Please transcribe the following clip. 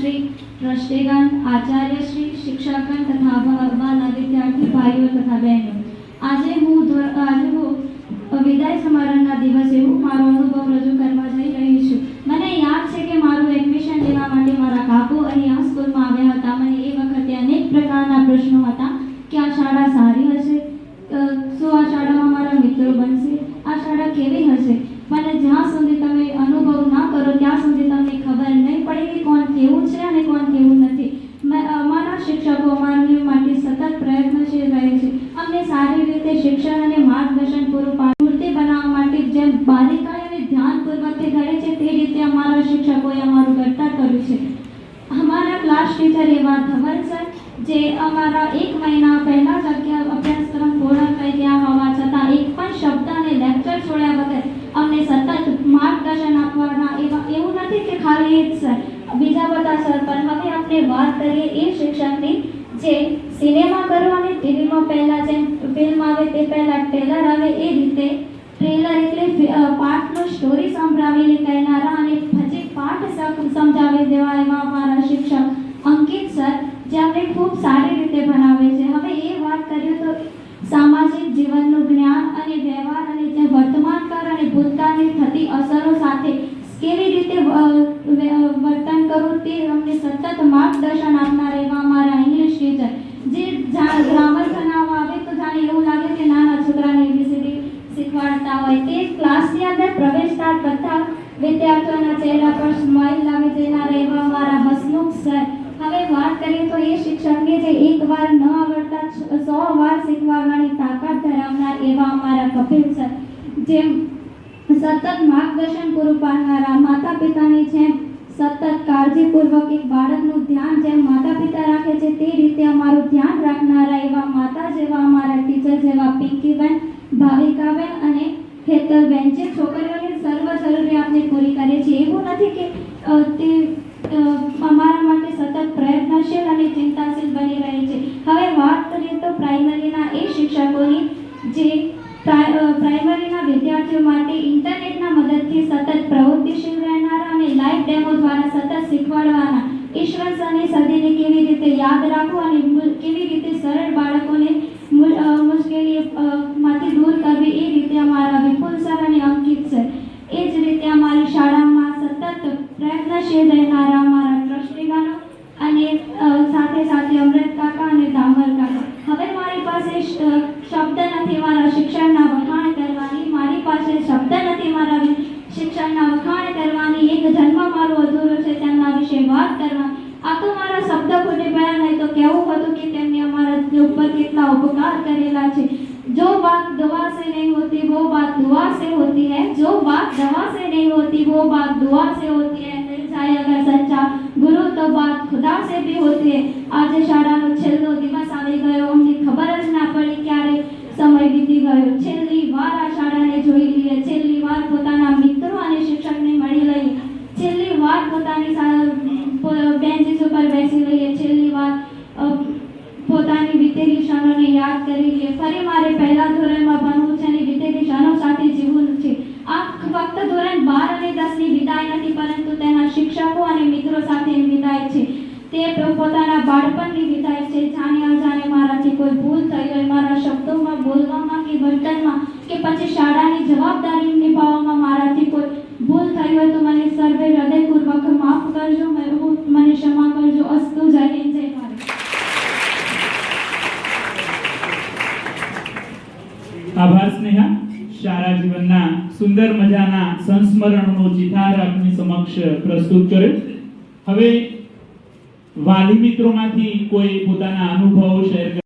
શ્રી ટ્રસ્ટીગણ આચાર્યશ્રી શિક્ષકગણ તથા વાલા વિદ્યાર્થી ભાઈઓ તથા બહેનો. આજે હું આજે હું વિદાય સમારંભના દિવસે હું મારો અનુભવ રજૂ કરવા જઈ રહી છું. મને યાદ છે કે મારું એડમિશન લેવા માટે મારા કાકો અહીંયા સ્કૂલમાં આવ્યા હતા. મને એ વખતે અનેક પ્રકારના પ્રશ્નો હતા. કે આ શાળા સારી હશે અ, શું આ શાળામાં મારા મિત્રો બનશે આ શાળા કેવી હશે મને જ્યાં સુધી તમે અનુભવ ના કરો ત્યાં સુધી તમને ખબર નહીં પડે કે કોણ કેવું છે અને કોણ કેવું નથી મે- અમારા શિક્ષકો અમારી માટે સતત પ્રયત્નશીલ રહે છે. અમને સારી રીતે શિક્ષણ અને માર્ગદર્શન પૂરું પાડ. બનાવવા માટે જેમ બાલિકાઓને ધ્યાનપૂર્વક તે કરે છે, તે રીતે અમારા શિક્ષકોએ અમારું ઘડતર કર્યું છે. અમારા ક્લાસ ટીચર એવા ધવલ સર, જે અમારા એક મહિના પહેલા જ અભ્યાસક્રમ પૂર્ણ થઈ ગયા હોવા છતાં એક પણ શબ્દ અને લેક્ચર છોડ્યા વગર અમને સતત માર્ગદર્શન આપવાના એવા, એવું નથી કે ખાલી એક સર. બીજા બધા સર પણ હવે આપણે વાત કરીએ એ શિક્ષકની જે સિનેમા કરો અને ટીવીમાં પહેલા જેમ ફિલ્મ આવે તે પહેલા ટ્રેલર આવે એ રીતે ટ્રેલર એટલે પાઠનો સ્ટોરી સંભળાવીને કહેનારા અને પછી પાઠ સમ- સમજાવી દેવા એવા અમારા શિક્ષક અંકિત સર, જે આપણે ખૂબ સારી રીતે ભણાવે છે. હવે એ વાત કરીએ તો સામાજિક જીવનનું જ્ઞાન અને વ્યવહાર અને જે વર્તમાન કાળ અને ભૂતકાળની થતી અસરો સાથે કેવી રીતે કરવું તે અમને સતત માર્ગદર્શન આપનાર એવા અમારા ઇંગ્લિશ ટીચર જે ગ્રામર બનાવવા આવે તો જાણે એવું લાગે કે નાના છોકરાને એબીસીડી શીખવાડતા હોય. તે ક્લાસની અંદર પ્રવેશતા બધા વિદ્યાર્થીઓના ચહેરા પર સ્માઇલ લાવી દેનારા એવા અમારા હસમુખ સર હવે વાત કરીએ તો એ શિક્ષકને જે એક વાર ન આવડતા સો વાર શીખવાડવાની તાકાત ધરાવનાર એવા અમારા કપિલ સર જેમ સતત માર્ગદર્શન પૂરું પાડનારા માતા પિતાની જેમ સતત કાળજીપૂર્વક એક બાળકનું ધ્યાન જેમ માતા પિતા રાખે છે, તે રીતે અમારું ધ્યાન રાખનારા એવા માતા જેવા અમારા ટીચર જેવા પિંકીબેન, ભાવિકાબેન અને હેતલબેન જે છોકરીઓની સર્વ જરૂરિયાતને પૂરી કરે છે. એવું નથી કે તે અમારા માટે સતત પ્રયત્નશીલ અને ચિંતાશીલ બની રહે છે. હવે વાત કરીએ તો પ્રાઇમરીના એ શિક્ષકોની, જે પ્રા- પ્રાઇમરીના વિદ્યાર્થીઓ માટે ઇન્ટરનેટના મદદથી સતત પ્રવૃત્તિશીલ શીખવાડવાના ઈશ્વર સરની સદીને કેવી રીતે યાદ રાખવું અને કેવી રીતે સરળ બાળકોને મુશ્કેલી માંથી દૂર કરવી, એ રીતે અમારા વિપુલ સર અને અંકિત સર. એ જ રીતે અમારી શાળામાં સતત પ્રયત્નશીલ રહેનારા અમારા ટ્રસ્ટીગણો અને સાથે સાથે અમૃત કાકા અને દામર કાકા. હવે મારી પાસે શબ્દ નથી, મારા શિક્ષણના વખાણ કરવાની. મારી પાસે શબ્દ નથી, મારા શિક્ષણના વખાણ કરવાની. એક જન્મ મારો તેમના વિશે વાત કરવાની આ તો મારા શબ્દ ખોટી ગયા નહીં તો કહેવું હતું કે તેમને અમારા ઉપર કેટલા ઉપકાર કરેલા છે जो बात दुआ से नहीं होती वो बात दुआ से होती है जो बात दवा से नहीं होती वो बात दुआ से होती है मिल जाए अगर सच्चा गुरु तो बात खुदा से भी होती है આજે શાળાનો છેલ્લો દિવસ આવી ગયો ઉપર બેસી લઈએ છેલ્લી વાર પોતાની વીતેલી ક્ષણોને યાદ કરી લઈએ. ફરી મારે પહેલા ધોરણમાં ભણવું છે અને વીતેલી ક્ષણો સાથે જીવવું છે. આ ફક્ત ધોરણ બાર અને દસની વિદાય નથી, પરંતુ તેના શિક્ષકો અને મિત્રો સાથેની વિદાય છે. તે પોતાના બાળપણની વિદાય છે. જાણે અજાણે મારાથી કોઈ ભૂલ થઈ હોય, મારા શબ્દોમાં, બોલવામાં કે વર્તનમાં કે પછી શાળાની જવાબદારી નિભાવવામાં મારાથી કોઈ ભૂલ થઈ હોય તો મને સર્વે હૃદયપૂર્વક માફ કરજો મ- હું મને ક્ષમા કરજો અસ્તુ જય હિન્દ જય ભારત આભાર સ્નેહા. શાળા જીવનના સુંદર મજાના સંસ્મરણોનો ચિતાર આપની સમક્ષ પ્રસ્તુત કર્યો. હવે વાલી મિત્રોમાંથી કોઈ પોતાના અનુભવો શેર